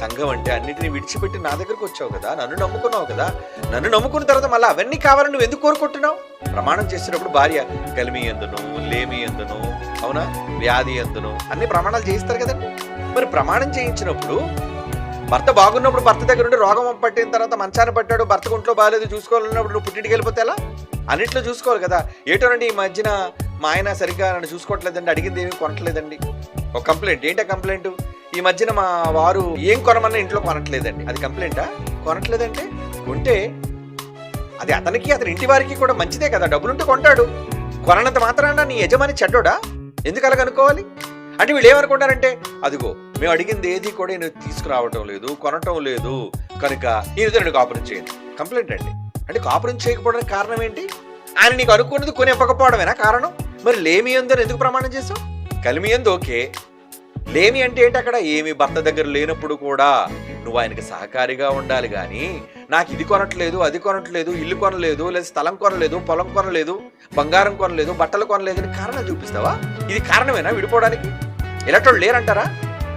సంఘం అంటే అన్నిటిని విడిచిపెట్టి నా దగ్గరకు వచ్చావు కదా నన్ను నమ్ముకున్నావు కదా నన్ను నమ్ముకున్న తర్వాత మళ్ళీ అవన్నీ కావాలని నువ్వు ఎందుకు కోరుకుంటున్నావు? ప్రమాణం చేసినప్పుడు భార్య కలిమి ఎందును లేమి ఎందును అవునా? వ్యాధి ఎందును అన్ని ప్రమాణాలు చేయిస్తారు కదండి మరి ప్రమాణం చేయించినప్పుడు భర్త బాగున్నప్పుడు భర్త దగ్గర ఉండి రోగం పట్టిన తర్వాత మంచాన్ని పట్టాడు భర్త ఒంట్లో బాగాలేదు చూసుకోవాలన్నప్పుడు నువ్వు పుట్టింటికి వెళ్ళిపోతే ఎలా? అన్నిట్లో చూసుకోవాలి కదా. ఏటోనండి ఈ మధ్యన మా ఆయన సరిగ్గా నన్ను చూసుకోవట్లేదండి అడిగింది ఏమీ కొనట్లేదండి. ఒక కంప్లైంట్ ఏంటి కంప్లైంట్? ఈ మధ్యన మా వారు ఏం కొనమన్నా ఇంట్లో కొనట్లేదండి. అది కంప్లైంటా? కొనట్లేదంటే కొంటే అది అతనికి అతని ఇంటి వారికి కూడా మంచిదే కదా. డబ్బులుంటే కొంటాడు. కొనంత మాత్రాన నీ యజమాని చెడ్డోడా? ఎందుకు అలాగ అనుకోవాలి అంటే వీళ్ళు ఏమనుకుంటారంటే అదిగో మేము అడిగింది ఏది కూడా నేను తీసుకురావటం లేదు కొనటం లేదు. కనుక ఈ నేను కాపురం చేయండి. కంప్లైంట్ అండి. అంటే కాపురం చేయకపోవడానికి కారణం ఏంటి? ఆయన నీకు అనుకున్నది కొని ఇవ్వకపోవడమేనా కారణం? మరి లేమి ఉందని ఎందుకు ప్రమాణం చేసావు కలిమి ఎందు ఓకే. లేమి అంటే ఏంటి అక్కడ? ఏమి భర్త దగ్గర లేనప్పుడు కూడా నువ్వు ఆయనకి సహకారిగా ఉండాలి కానీ నాకు ఇది కొనట్లేదు అది కొనట్లేదు ఇల్లు కొనలేదు లేదా స్థలం కొనలేదు పొలం కొనలేదు బంగారం కొనలేదు బట్టలు కొనలేదు అని కారణం చూపిస్తావా? ఇది కారణమేనా విడిపోవడానికి? ఇలాంటి లేరంటారా?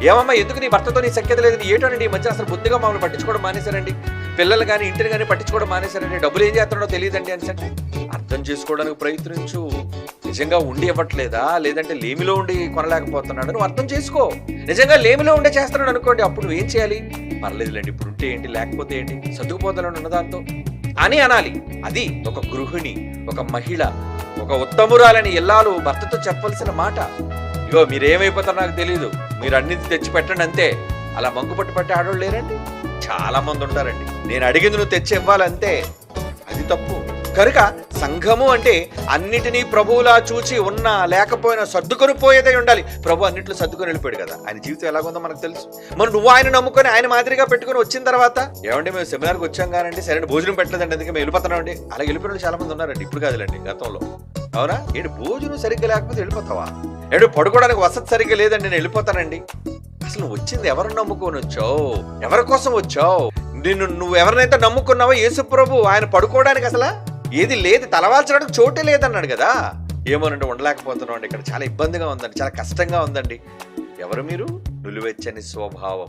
ఏమమ్మా ఎందుకు నీ భర్తతో నీ సఖ్యత లేదు? ఏటోనండి? ఈ మధ్య అసలు బుద్ధిగా మమ్మల్ని పట్టించుకోవడం మానేశారండి. పిల్లలు కానీ ఇంటిని కానీ పట్టించుకోవడం మానేశారండి. డబ్బులు ఏం చేస్తున్నాడో తెలియదండి అని అర్థం చేసుకోవడానికి ప్రయత్నించు. నిజంగా ఉండి ఇవ్వట్లేదా? లేదంటే లేమిలో ఉండి కొనలేకపోతున్నాడు నువ్వు అర్థం చేసుకో. నిజంగా లేమిలో ఉండే చేస్తున్నాడు అనుకోండి అప్పుడు నువ్వేం చేయాలి? పర్లేదులేండి ఇప్పుడు ఉంటే ఏంటి? లేకపోతే ఏంటి? సర్దుకుపోతాను ఉన్న దాంతో. అని అనాలి. అది ఒక గృహిణి ఒక మహిళ ఒక ఉత్తమురాలని ఎల్లాలు భర్తతో చెప్పవలసిన మాట. ఇగో మీరేమైపోతారో నాకు తెలియదు మీరు అన్ని తెచ్చి పెట్టండి అంతే. అలా మంగు పట్టు పట్టి ఆడోళ్ళు లేరండి? చాలా మంది ఉంటారండి. నేను అడిగింది నువ్వు తెచ్చి ఇవ్వాలంతే. అది తప్పు. కనుక సంఘము అంటే అన్నిటినీ ప్రభువులా చూచి ఉన్నా లేకపోయినా సర్దుకొని పోయేదే ఉండాలి. ప్రభు అన్నింటిలో సర్దుకొని వెళ్ళిపోయాడు కదా. ఆయన జీవితం ఎలాగుందో మనకు తెలుసు. మరి నువ్వు ఆయన నమ్ముకొని ఆయన మాదిరిగా పెట్టుకొని వచ్చిన తర్వాత ఏమండి మేము సెమినార్కి వచ్చాం కానండి సరైన భోజనం పెట్టలేదండి అందుకే మేము వెళ్ళిపోతున్నామండి అలా వెళ్ళిపోయిన చాలా మంది ఉన్నారండి ఇప్పుడు కాదులేండి గతంలో. అవునా? ఏంటి భోజనం సరిగ్గా లేకపోతే వెళ్ళిపోతావా? ఏడు పడుకోవడానికి వసతి సరిగ్గా లేదండి నేను వెళ్ళిపోతానండి. అసలు నువ్వు వచ్చింది ఎవరు నమ్ముకొని వచ్చావు? ఎవరి కోసం వచ్చావు? నిన్ను నువ్వు ఎవరినైతే నమ్ముకున్నావో యేసు ప్రభు ఆయన పడుకోవడానికి అసలు ఏది లేదు తలవాల్చడానికి చోటే లేదన్నాడు కదా. ఏమోనండి ఉండలేకపోతున్నాం అండి. ఇక్కడ చాలా ఇబ్బందిగా ఉందండి చాలా కష్టంగా ఉందండి. ఎవరు మీరు? నులివెచ్చని స్వభావం.